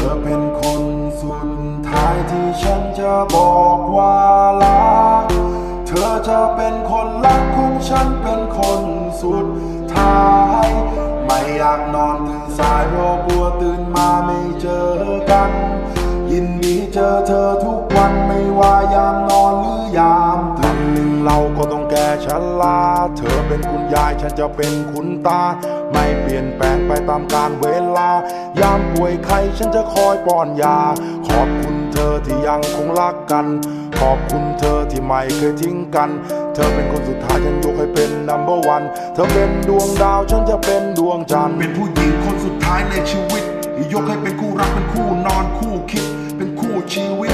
ธอเป็นคนสุดท้ายที่ฉันจะบอกว่าลาเธอจะเป็นคนรักของฉันเป็นคนสุดท้าย ไม่อยากนอนตื่นสายเพราะกลัวตื่นมาไม่เจอกัน ยินดีเจอเธอทุกวันไม่ว่ายามนอนหรือยามตื่นเราก็ต้องแก่ชะลา เธอเป็นคุณยายฉันจะเป็นคุณตา ไม่เปลี่ยนแปลงไปตามกาลเวลา ยามป่วยไข้ฉันจะคอยป้อนยา ขอบคุณเธอที่ยังคงรักกัน ขอบคุณเธอที่ไม่เคยทิ้งกัน เธอเป็นคนสุดท้ายฉันยกให้เป็น number one เธอเป็นดวงดาวฉันจะเป็นดวงจันทร์เป็นผู้หญิงคนสุดท้ายในชีวิต ยกให้เป็นคู่รักเป็นคู่นอนคู่คิด เป็นคู่ชีวิต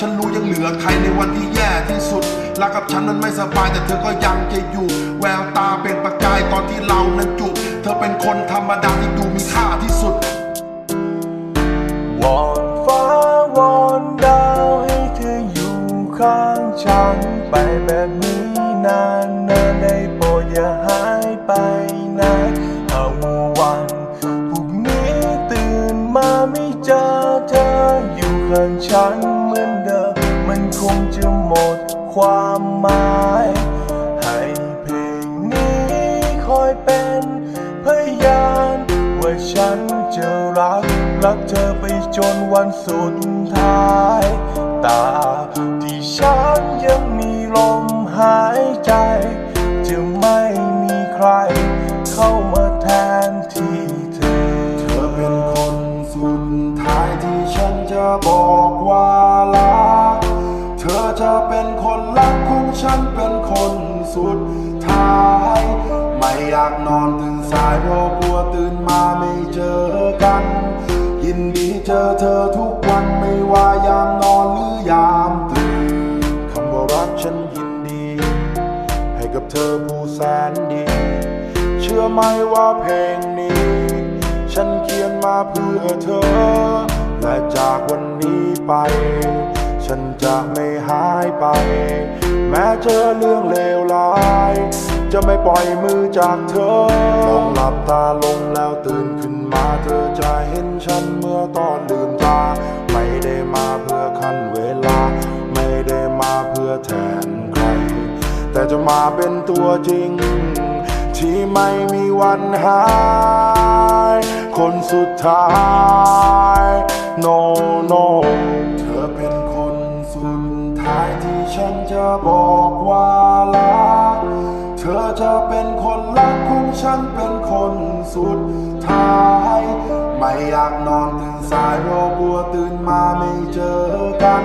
ฉันรู้ยังเหลือใครในวันที่แย่ที่สุดรักกับฉันนั้นไม่สบายแต่เธอก็ยังจะอยู่ แววตาเป็นประกายตอนที่เรานั้นจุเธอเป็นคนธรรมดาที่ดูมีค่าที่สุดวอนฟ้าวอนดาวให้เธออยู่ข้างฉันไปแบบนี้นานนานได้โปรดอย่าหายไปไหนหาวันพรุ่งนี้ตื่นมาไม่เจอเธออยู่ข้างฉัน งจะหมดความหมาย ให้เพลงนี้คอยเป็นพยานว่าฉันจะรัก รักเธอไปจนวันสุดท้าย ตาที่ฉันยังมีลมหายใจ คนสุดท้าย ไม่อยากนอนตื่นสายเพราะกลัวตื่นมาไม่เจอกัน ยินดีเจอเธอทุกวันไม่ว่ายามนอนหรือยามตื่นคำว่ารักฉันยินดี ให้กับเธอผู้แสนดี เชื่อไหมว่าเพลงนี้ ฉันเขียนมาเพื่อเธอ และจากวันนี้ไป ฉันจะไม่หายไป แม้เจอเรื่องเลวร้าย จะไม่ปล่อยมือจากเธอลองหลับตาลงแล้วตื่นขึ้นมาเธอจะเห็นฉันเมื่อตอนลืมตา ไม่ได้มาเพื่อขันเวลา ไม่ได้มาเพื่อแทนใคร แต่จะมาเป็นตัวจริง ที่ไม่มีวันหาย คนสุดท้าย no no เธอเป็นนายที่ฉันจะบอกว่ารัก เธอจะเป็นคนรักของฉันเป็นคนสุดท้าย ไม่อยากนอนตื่นสายเพราะกลัวตื่นมาไม่เจอกัน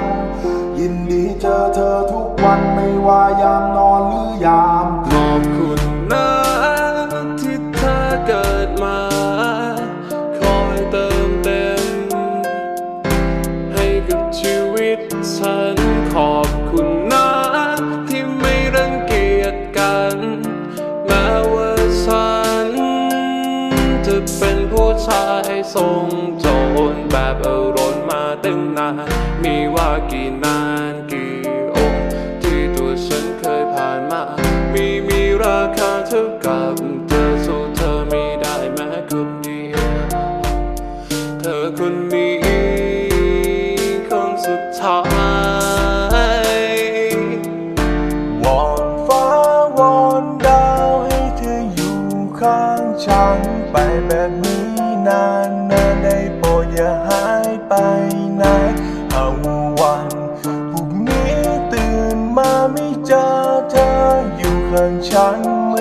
ยินดีเจอเธอทุกวันไม่ว่ายามนอนหรือยาม ทรงโจรแบบเอารนมาตั้งนานมีว่ากี่นา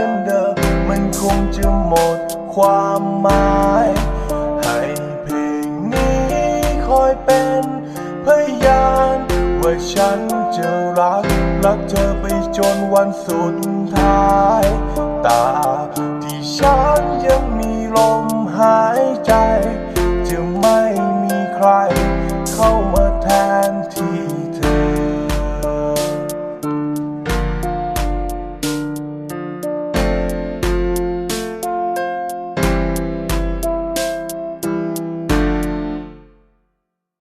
มือนเดิม มันคงจะหมดความหมาย ให้เพลงนี้คอยเป็นพยานว่าฉันจะรัก รักเธอไปจนวันสุดท้าย ตาที่ฉันยังมีลมหายใจ